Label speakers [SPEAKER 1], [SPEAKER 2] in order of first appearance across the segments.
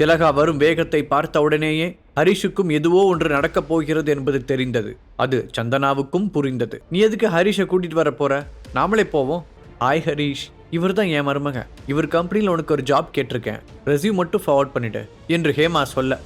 [SPEAKER 1] திலகா வரும் வேகத்தை பார்த்த உடனேயே ஹரிஷுக்கும் எதுவோ ஒன்று நடக்கப் போகிறது என்பது தெரிந்தது. அது சந்தனாவுக்கும் புரிந்தது. நீ எதுக்கு ஹரிஷை கூட்டிட்டு வர போற? நாமளே போவோம். ஹாய் ஹரிஷ். இவர் தான் என் மருமக. இவர் கம்பெனியில் உனக்கு ஒரு ஜாப் கேட்டிருக்கேன். ரெஸ்யூம் மட்டும் ஃபார்வர்ட் பண்ணிட்டு என்று ஹேமா சொல்ல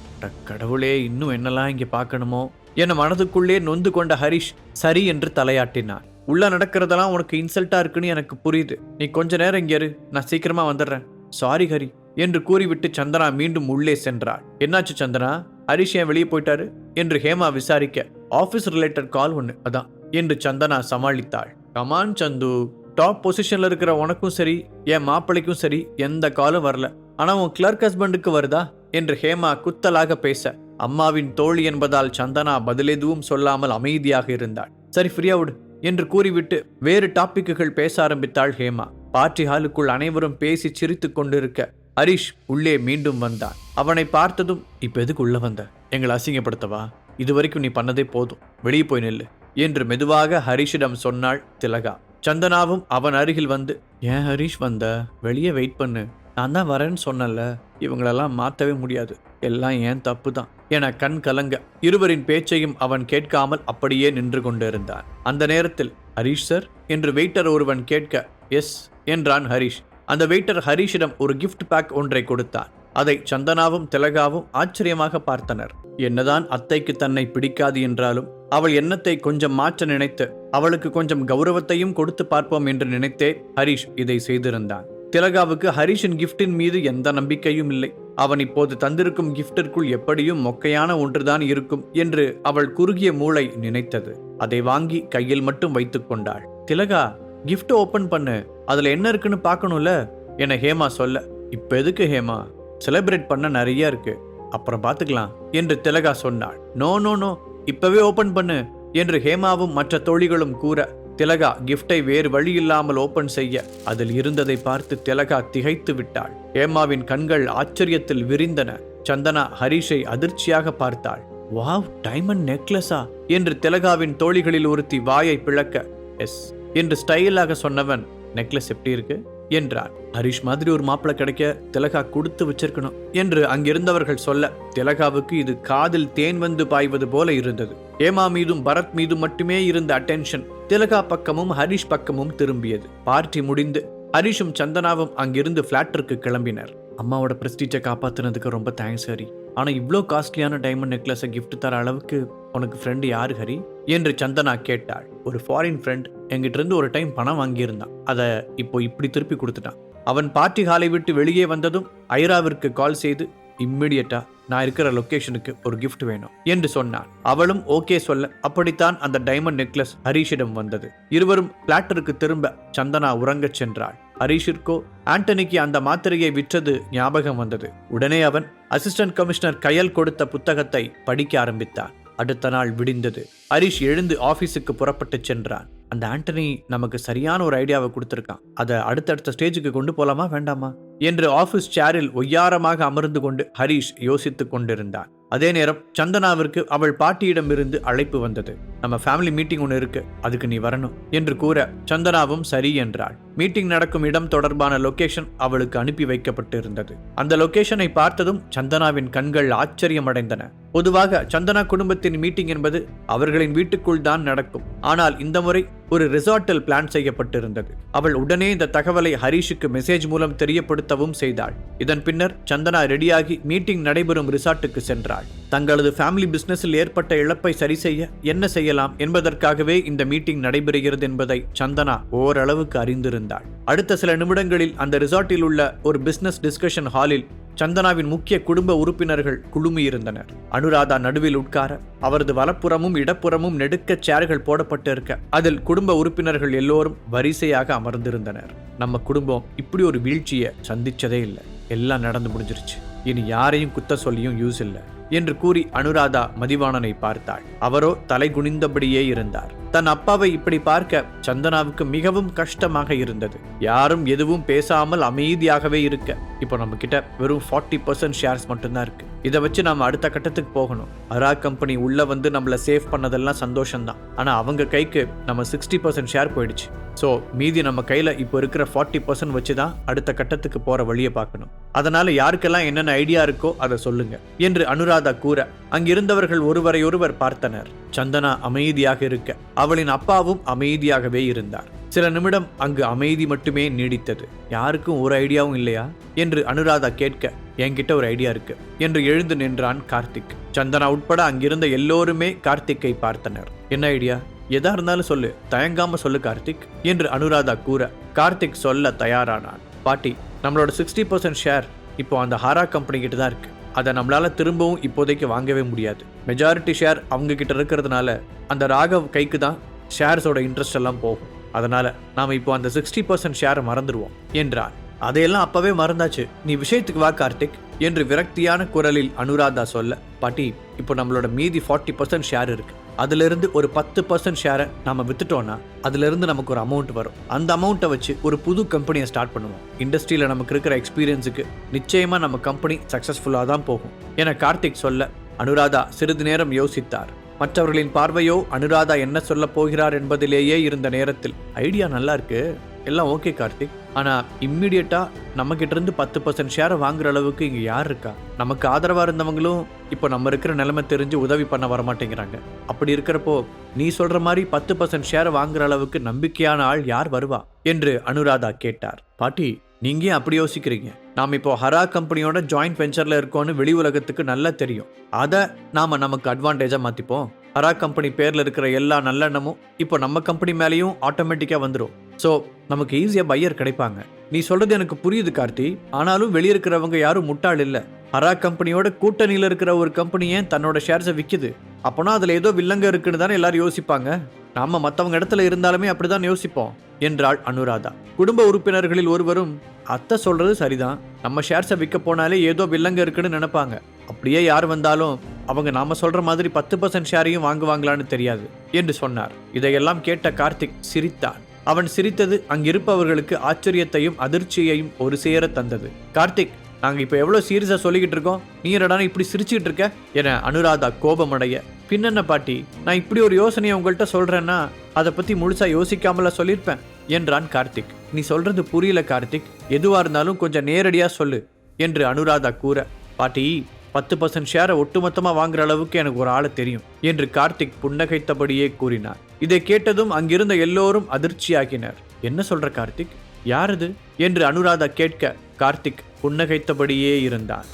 [SPEAKER 1] கடவுளே இன்னும் என்னெல்லாம் இங்கே பார்க்கணுமோ? என மனதுக்குள்ளே நொந்து கொண்ட ஹரிஷ் சரி என்று தலையாட்டினான். உள்ள நடக்கிறதெல்லாம் உனக்கு இன்சல்ட்டா இருக்குன்னு எனக்கு புரியுது. நீ கொஞ்ச நேரம் இங்கே இரு. நான் சீக்கிரமா வந்துடுறேன். சாரி ஹரி. என்று கூறிவிட்டு சந்தனா மீண்டும் உள்ளே சென்றாள். என்னாச்சு சந்தனா? ஹரிஷ் ஏன் வெளியே போயிட்டாரு? என்று ஹேமா விசாரிக்க ஆபீஸ் ரிலேட்டட் கால் ஒன்று அதான் என்று Santhana சமாளித்தாள். Come on Santhu. Top பொசிஷன்ல இருக்கிற உனக்கும் சரி என் மாப்பிள்ளைக்கும் சரி எந்த காலும் வரல. ஆனா உன் கிளர்க் ஹஸ்பண்டுக்கு வருதா? என்று ஹேமா குத்தலாக பேச அம்மாவின் தோழி என்பதால் சந்தனா பதில் எதுவும் சொல்லாமல் அமைதியாக இருந்தாள். சரி ஃப்ரீயா விடு என்று கூறிவிட்டு வேறு டாபிக்குகள் பேச ஆரம்பித்தாள் ஹேமா. பார்ட்டி ஹாலுக்குள் அனைவரும் பேசி சிரித்து கொண்டிருக்க ஹரிஷ் உள்ளே மீண்டும் வந்தான். அவனை பார்த்ததும் இப்ப எதுக்குள்ள வந்த? எங்களை அசிங்கப்படுத்தவா? இதுவரைக்கும் நீ பண்ணதே போதும். வெளியே போய் நில்லு. என்று மெதுவாக ஹரிஷிடம் சொன்னாள் திலகா. சந்தனாவும் அவன் அருகில் வந்து ஏன் ஹரிஷ் வந்த? வெளியே வெயிட் பண்ணு. நான் தான் வரேன்னு சொன்னல இவங்களெல்லாம் மாற்றவே முடியாது. எல்லாம் ஏன் தப்பு தான் என கண் கலங்க இருவரின் பேச்சையும் அவன் கேட்காமல் அப்படியே நின்று கொண்டிருந்தான். அந்த நேரத்தில் ஹரிஷ் சார்? என்று வெயிட்டர் ஒருவன் கேட்க எஸ் என்றான் ஹரிஷ். அந்த வெயிட்டர் ஹரிஷிடம் ஒரு கிஃப்ட் பேக் ஒன்றை கொடுத்தார். அதை சந்தனாவும் திலகாவும் ஆச்சரியமாக பார்த்தனர். என்னதான் அத்தைக்கு தன்னை பிடிக்காது என்றாலும் அவள் எண்ணத்தை கொஞ்சம் மாற்ற நினைத்து அவளுக்கு கொஞ்சம் கௌரவத்தையும் கொடுத்து பார்ப்போம் என்று நினைத்தே ஹரிஷ் இதை செய்திருந்தான். திலகாவுக்கு ஹரீஷின் கிஃப்டின் மீது எந்த நம்பிக்கையும் இல்லை. அவன் இப்போது தந்திருக்கும் கிஃப்டிற்குள் எப்படியும் மொக்கையான ஒன்றுதான் இருக்கும் என்று அவள் குறுகிய மூளை நினைத்தது. அதை வாங்கி கையில் மட்டும் வைத்துக் கொண்டாள். திலகா கிஃப்ட்டை ஓப்பன் பண்ணு. அதில் என்ன இருக்குன்னு பார்க்கணும்ல? என்னை ஹேமா சொல்ல. இப்போ எதுக்கு ஹேமா? செலிப்ரேட் பண்ண நிறைய இருக்கு. அப்புறம் பார்த்துக்கலாம் என்று திலகா சொன்னாள். நோ நோ நோ இப்பவே ஓப்பன் பண்ணு என்று ஹேமாவும் மற்ற தோழிகளும் கூற திலகா கிஃப்டை வேறு வழி இல்லாமல் ஓபன் செய்ய. அதில் இருந்ததை பார்த்து திலகா திகைத்து விட்டாள். ஹேமாவின் கண்கள் ஆச்சரியத்தில் விரிந்தன. சந்தனா ஹரிஷை அதிர்ச்சியாக பார்த்தாள். வாவ் டைமண்ட் நெக்லஸா என்று திலகாவின் தோழிகளில் ஒருத்தி வாயை பிளக்க. எஸ் என்று ஸ்டைலாக சொன்னவன் நெக்லஸ் எப்படி இருக்கு? என்றார் ஹரிஷ் மாதிரி ஒரு மாப்பிள்ளை கிடைக்க திலகா கொடுத்து வச்சிருக்கணும் என்று அங்கிருந்தவர்கள் சொல்ல திலகாவுக்கு இது காதில் தேன் வந்து பாய்வது போல இருந்தது. ஏமா மீதும் பரத் மீதும் மட்டுமே இருந்த அட்டென்ஷன் திலகா பக்கமும் ஹரிஷ் பக்கமும் திரும்பியது. பார்ட்டி முடிந்து ஹரிஷும் சந்தனாவும் அங்கிருந்து பிளாட்டிற்கு கிளம்பினர். அம்மாவோட பிரஸ்டீஜை காப்பாற்றுனதுக்கு ரொம்ப தேங்க்ஸ் ஹரி. ஆனால் இவ்வளோ காஸ்ட்லியான டைமண்ட் நெக்லஸை கிஃப்ட் தர அளவுக்கு உனக்கு ஃப்ரெண்டு யார் ஹரி? என்று சந்தனா கேட்டாள். ஒரு ஃபாரின் ஃப்ரெண்ட் எங்கிட்டிருந்து ஒரு டைம் பணம் வாங்கியிருந்தான். அதை இப்போ இப்படி திருப்பி கொடுத்துட்டான். அவன் பார்ட்டி ஹாலை விட்டு வெளியே வந்ததும் ஐராவிற்கு கால் செய்து இம்மிடியட்டா நான் இருக்கிற லொக்கேஷனுக்கு ஒரு கிஃப்ட் வேணும் என்று சொன்னான். அவளும் ஓகே சொல்ல. அப்படித்தான் அந்த டைமண்ட் நெக்லஸ் ஹரிஷிடம் வந்தது. இருவரும் பிளாட்டருக்கு திரும்ப சந்தனா உறங்கச் சென்றாள். ஹரீஷிற்கோ ஆண்டனிக்கு அந்த மாத்திரையை விற்றது ஞாபகம் வந்தது. உடனே அவன் அசிஸ்டன்ட் கமிஷனர் கையல் கொடுத்த புத்தகத்தை படிக்க ஆரம்பித்தான். அடுத்த நாள் விடிந்தது. ஹரிஷ் எழுந்து ஆபீஸுக்கு புறப்பட்டு சென்றான். அந்த ஆண்டனி நமக்கு சரியான ஒரு ஐடியாவை கொடுத்துருக்கான். அதை அடுத்தடுத்த ஸ்டேஜுக்கு கொண்டு போலாமா வேண்டாமா? என்று ஆபீஸ் சேரில் ஒய்யாரமாக அமர்ந்து கொண்டு ஹரிஷ் யோசித்துக் கொண்டிருந்தான். அதே நேரம் சந்தனாவிற்கு அவள் பாட்டியிடமிருந்து அழைப்பு வந்தது. நம்ம ஃபேமிலி மீட்டிங் ஒன்று இருக்கு அதுக்கு நீ வரணும் என்று கூற சந்தனாவும் சரி என்றாள். மீட்டிங் நடக்கும் இடம் தொடர்பான லொகேஷன் அவளுக்கு அனுப்பி வைக்கப்பட்டு இருந்தது அந்த லொகேஷனை பார்த்ததும் சந்தனாவின் கண்கள் ஆச்சரியமடைந்தன. பொதுவாக சந்தனா குடும்பத்தின் மீட்டிங் என்பது அவர்களின் வீட்டுக்குள் தான் நடக்கும். ஆனால் இந்த முறை ஒரு ரிசார்ட்டில் பிளான் செய்யப்பட்டிருந்தது. அவள் உடனே இந்த தகவலை ஹரிஷுக்கு மெசேஜ் மூலம் தெரியப்படுத்தவும் செய்தாள். இதன் பின்னர் சந்தனா ரெடியாகி மீட்டிங் நடைபெறும் ரிசார்ட்டுக்கு சென்றாள். தங்களது ஃபேமிலி பிசினஸில் ஏற்பட்ட இழப்பை சரி செய்ய என்ன செய்யலாம் என்பதற்காகவே இந்த மீட்டிங் நடைபெறுகிறது என்பதை சந்தனா ஓரளவுக்கு அறிந்திருந்தாள். அடுத்த சில நிமிடங்களில் அந்த ரிசார்ட்டில் உள்ள ஒரு பிசினஸ் டிஸ்கஷன் ஹாலில் சந்தனாவின் முக்கிய குடும்ப உறுப்பினர்கள் குழுமியிருந்தனர். அனுராதா நடுவில் உட்கார அவரது வலப்புறமும் இடப்புறமும் நெடுக்க சேர்கள் போடப்பட்டிருக்க அதில் குடும்ப உறுப்பினர்கள் எல்லோரும் வரிசையாக அமர்ந்திருந்தனர். நம்ம குடும்பம் இப்படி ஒரு வீழ்ச்சியை சந்திச்சதே இல்லை. எல்லாம் நடந்து முடிஞ்சிருச்சு. இனி யாரையும் குத்த சொல்லியும் யூஸ் இல்லை. என்று கூறி அனுராதா மதிவாணனை பார்த்தாள். அவரோ தலை குனிந்தபடியே இருந்தார். தன் அப்பாவை இப்படி பார்க்க சந்தனாவுக்கு மிகவும் கஷ்டமாக இருந்தது. யாரும் எதுவும் பேசாமல் அமைதியாகவே இருக்க. இப்போ நம்ம கிட்ட வெறும் ஃபார்ட்டி பர்சன்ட் ஷேர்ஸ் மட்டும்தான் இருக்கு. இதை வச்சு நாம அடுத்த கட்டத்துக்கு போகணும். அரா கம்பெனி உள்ள வந்து நம்மள சேவ் பண்ணதெல்லாம் சந்தோஷம்தான். ஆனா அவங்க கைக்கு நம்ம சிக்ஸ்டி பர்சன்ட் ஷேர் போயிடுச்சு. ஸோ மீதி நம்ம கையில் இப்போ இருக்கிற ஃபார்ட்டி பர்சன்ட் வச்சு தான் அடுத்த கட்டத்துக்கு போகிற வழியை பார்க்கணும். அதனால் யாருக்கெல்லாம் என்னென்ன ஐடியா இருக்கோ அதை சொல்லுங்க. என்று அனுராதா கூற அங்கிருந்தவர்கள் ஒருவரையொருவர் பார்த்தனர். சந்தனா அமைதியாக இருக்க அவளின் அப்பாவும் அமைதியாகவே இருந்தார். சில நிமிடம் அங்கு அமைதி மட்டுமே நீடித்தது. யாருக்கும் ஒரு ஐடியாவும் இல்லையா? என்று அனுராதா கேட்க என்கிட்ட ஒரு ஐடியா இருக்கு. என்று எழுந்து நின்றான் கார்த்திக். சந்தனா உட்பட அங்கிருந்த எல்லோருமே கார்த்திக்கை பார்த்தனர். என்ன ஐடியா? எதா இருந்தாலும் சொல்லு தயங்காம சொல்லு கார்த்திக் என்று அனுராதா கூற கார்த்திக் சொல்ல தயாரானான். பாட்டி நம்மளோட சிக்ஸ்டி பர்சன்ட் ஷேர் இப்போ அந்த ஹாரா கம்பெனி கிட்ட தான் இருக்கு. அதை நம்மளால திரும்பவும் இப்போதைக்கு வாங்கவே முடியாது. மெஜாரிட்டி ஷேர் அவங்க கிட்ட இருக்கிறதுனால அந்த ராகவ் கைக்கு தான் ஷேர்ஸோட இன்ட்ரெஸ்ட் எல்லாம் போகும். அதனால நாம இப்போ அந்த சிக்ஸ்டி பர்சன்ட் ஷேரை மறந்துடுவோம் என்றான். அதையெல்லாம் அப்பவே மறந்தாச்சு. நீ விஷயத்துக்கு வா கார்த்திக் என்று விரக்தியான குரலில் அனுராதா சொல்ல பாட்டி இப்போ நம்மளோட மீதி ஃபார்ட்டி பர்சன்ட் ஷேர் இருக்கு. அதுலேருந்து ஒரு பத்து பர்சன்ட் ஷேரை நம்ம விற்றுட்டோன்னா அதுலேருந்து நமக்கு ஒரு அமௌண்ட் வரும். அந்த அமௌண்ட்டை வச்சு ஒரு புது கம்பெனியை ஸ்டார்ட் பண்ணுவோம். இண்டஸ்ட்ரியில் நமக்கு இருக்கிற எக்ஸ்பீரியன்ஸுக்கு நிச்சயமாக நம்ம கம்பெனி சக்ஸஸ்ஃபுல்லாக தான் போகும். என கார்த்திக் சொல்ல அனுராதா சிறிது நேரம் யோசித்தார். மற்றவர்களின் பார்வையோ அனுராதா என்ன சொல்ல போகிறார் என்பதிலேயே இருந்த நேரத்தில் ஐடியா நல்லா இருக்கு. எல்லாம் ஓகே கார்த்திக். ஆனால் இம்மிடியட்டாக நம்மக்கிட்டேருந்து பத்து பர்சன்ட் ஷேரை வாங்குற அளவுக்கு இங்கே யார் இருக்கா? நமக்கு ஆதரவாக இருந்தவங்களும் இப்போ நம்ம இருக்கிற நிலைமை தெரிஞ்சு உதவி பண்ண வர மாட்டேங்கிறாங்க அப்படி இருக்கிறப்போ நீ சொல்கிற மாதிரி பத்து பர்சன்ட் ஷேரை வாங்குற அளவுக்கு நம்பிக்கையான ஆள் யார் வருவா? என்று அனுராதா கேட்டார். பாட்டி நீங்க அப்படி யோசிக்கிறீங்க? நாம் இப்போ ஹரா கம்பெனியோட ஜாயிண்ட் வெஞ்சர்ல இருக்கோம்னு வெளி உலகத்துக்கு நல்லா தெரியும். அதை நாம நமக்கு அட்வான்டேஜா மாத்திப்போம். ஹரா கம்பெனி பேர்ல இருக்கிற எல்லா நல்லெண்ணமும் இப்போ நம்ம கம்பெனி மேலேயும் ஆட்டோமேட்டிக்கா வந்துடும் ஸோ நமக்கு ஈஸியாக பையர் கிடைப்பாங்க. நீ சொல்றது எனக்கு புரியுது கார்த்தி. ஆனாலும் வெளியே இருக்கிறவங்க யாரும் முட்டாள் இல்லை. ஹரா கம்பெனியோட கூட்டணியில் இருக்கிற ஒரு கம்பெனி ஏன் தன்னோட ஷேர்ஸை விற்கிது அப்போனா அதில் ஏதோ வில்லங்க இருக்குன்னு தானே எல்லாரும் யோசிப்பாங்க. நாம மற்றவங்க இடத்துல இருந்தாலுமே அப்படிதான் யோசிப்போம் என்றாள் அனுராதா. குடும்ப உறுப்பினர்களில் ஒருவரும் அத்தை சொல்றது சரிதான். நம்ம ஷேர்ஸை விற்க போனாலே ஏதோ வில்லங்க இருக்குன்னு நினைப்பாங்க. அப்படியே யார் வந்தாலும் அவங்க நாம சொல்ற மாதிரி பத்து பர்சன்ட் ஷேரையும் வாங்குவாங்களான்னு தெரியாது என்று சொன்னார். இதையெல்லாம் கேட்ட கார்த்திக் சிரித்தான் அவன் சிரித்தது அங்கிருப்பவர்களுக்கு ஆச்சரியத்தையும் அதிர்ச்சியையும் ஒரு சேர தந்தது. கார்த்திக் நாங்க இப்ப எவ்வளவு சீரியஸா சொல்லிக்கிட்டு இருக்கோம்? நீ என்னடானா இப்படி சிரிச்சுக்கிட்டு இருக்க? என அனுராதா கோபமடைய. பின்னென்ன பாட்டி? நான் இப்படி ஒரு யோசனையை உங்கள்கிட்ட சொல்றேன்னா அதை பத்தி முழுசா யோசிக்காமல சொல்லியிருப்பேன் என்றான் கார்த்திக். நீ சொல்றது புரியல கார்த்திக். எதுவா இருந்தாலும் கொஞ்சம் நேரடியா சொல்லு என்று அனுராதா கூற. பாட்டி பத்து பர்சன்ட் ஷேரை ஒட்டுமொத்தமாக வாங்குற அளவுக்கு எனக்கு ஒரு ஆளை தெரியும் என்று கார்த்திக் புன்னகைத்தபடியே கூறினார். இதை கேட்டதும் அங்கிருந்த எல்லோரும் அதிர்ச்சியாகினர். என்ன சொல்ற கார்த்திக்? யாரது என்று அனுராதா கேட்க கார்த்திக் புன்னகைத்தபடியே இருந்தான்.